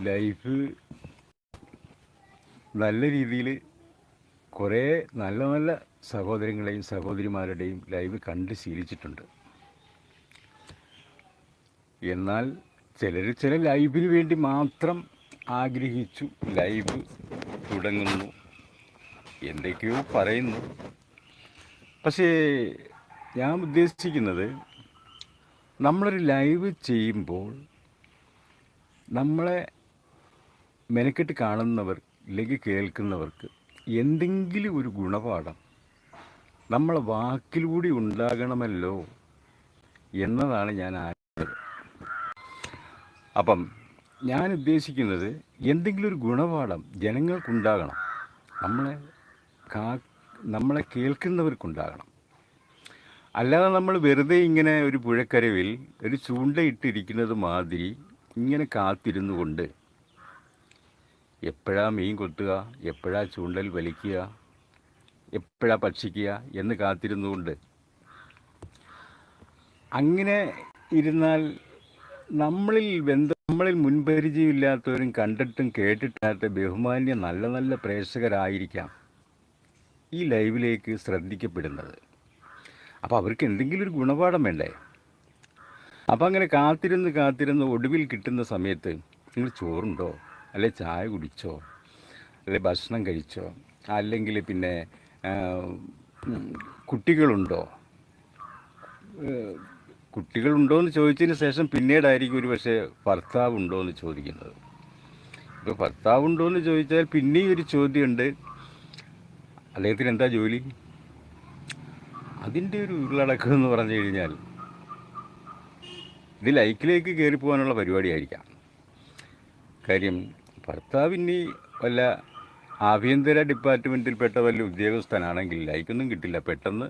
Life നല്ല രീതിയിൽ കുറേ നല്ല നല്ല സഹോദരങ്ങളെയും സഹോദരിമാരുടെയും ലൈവ് കണ്ട് ശീലിച്ചിട്ടുണ്ട്. എന്നാൽ ചിലർ ചില ലൈവിന് വേണ്ടി മാത്രം ആഗ്രഹിച്ചു ലൈവ് തുടങ്ങുന്നു. എന്തൊക്കെയോ പറയുന്നു. പക്ഷേ ഞാൻ ഉദ്ദേശിക്കുന്നത് നമ്മളൊരു ലൈവ് ചെയ്യുമ്പോൾ നമ്മളെ മെനക്കെട്ട് കാണുന്നവർ ഇല്ലെങ്കിൽ കേൾക്കുന്നവർക്ക് എന്തെങ്കിലും ഒരു ഗുണപാഠം നമ്മളെ വാക്കിലൂടെ ഉണ്ടാകണമല്ലോ എന്നതാണ് ഞാൻ ആഗ്രഹിച്ചത്. അപ്പം ഞാൻ ഉദ്ദേശിക്കുന്നത് എന്തെങ്കിലും ഒരു ഗുണപാഠം ജനങ്ങൾക്കുണ്ടാകണം. നമ്മളെ കാ നമ്മളെ കേൾക്കുന്നവർക്കുണ്ടാകണം. അല്ലാതെ നമ്മൾ വെറുതെ ഇങ്ങനെ ഒരു പുഴക്കരവിൽ ഒരു ചൂണ്ടയിട്ടിരിക്കുന്നത് മാതിരി ഇങ്ങനെ കാത്തിരുന്നു കൊണ്ട് എപ്പോഴാ മീൻ കൊത്തുക? എപ്പോഴാണ് ചൂണ്ടൽ വലിക്കുക? എപ്പോഴാണ് ഭക്ഷിക്കുക? എന്ന് കാത്തിരുന്നുകൊണ്ട്. അങ്ങനെ ഇരുന്നാൽ നമ്മളിൽ ബന്ധം നമ്മളിൽ മുൻപരിചയമില്ലാത്തവരും കണ്ടിട്ടും കേട്ടിട്ടില്ലാത്ത ബഹുമാന്യ നല്ല നല്ല പ്രേക്ഷകരായിരിക്കാം ഈ ലൈവിലേക്ക് ശ്രദ്ധിക്കപ്പെടുന്നത്. അപ്പോൾ അവർക്ക് എന്തെങ്കിലും ഒരു ഗുണപാഠം വേണ്ടേ? അപ്പോൾ അങ്ങനെ കാത്തിരുന്ന് കാത്തിരുന്ന് ഒടുവിൽ കിട്ടുന്ന സമയത്ത് നിങ്ങൾ ചോറുണ്ടോ? അല്ലെ ചായ കുടിച്ചോ അല്ലെ ഭക്ഷണം കഴിച്ചോ അല്ലെങ്കിൽ പിന്നെ കുട്ടികളുണ്ടോ? കുട്ടികളുണ്ടോ എന്ന് ചോദിച്ചതിന് ശേഷം പിന്നീടായിരിക്കും ഒരു പക്ഷേ ഭർത്താവ് ഉണ്ടോ എന്ന് ചോദിക്കുന്നത്. ഇപ്പോൾ ഭർത്താവ് ഉണ്ടോ എന്ന് ചോദിച്ചാൽ പിന്നെയും ഒരു ചോദ്യമുണ്ട്. അദ്ദേഹത്തിന് എന്താ ജോലി? അതിന്റെ ഒരു ഉള്ളടക്കം എന്ന് പറഞ്ഞു കഴിഞ്ഞാൽ ഇത് ലൈക്കിലേക്ക് കയറി പോകാനുള്ള പരിപാടിയായിരിക്കാം. കാര്യം ഭർത്താവിന് വല്ല ആഭ്യന്തര ഡിപ്പാർട്ട്മെന്റിൽപ്പെട്ട വല്ല ഉദ്യോഗസ്ഥനാണെങ്കിൽ ലൈക്കൊന്നും കിട്ടില്ല. പെട്ടെന്ന്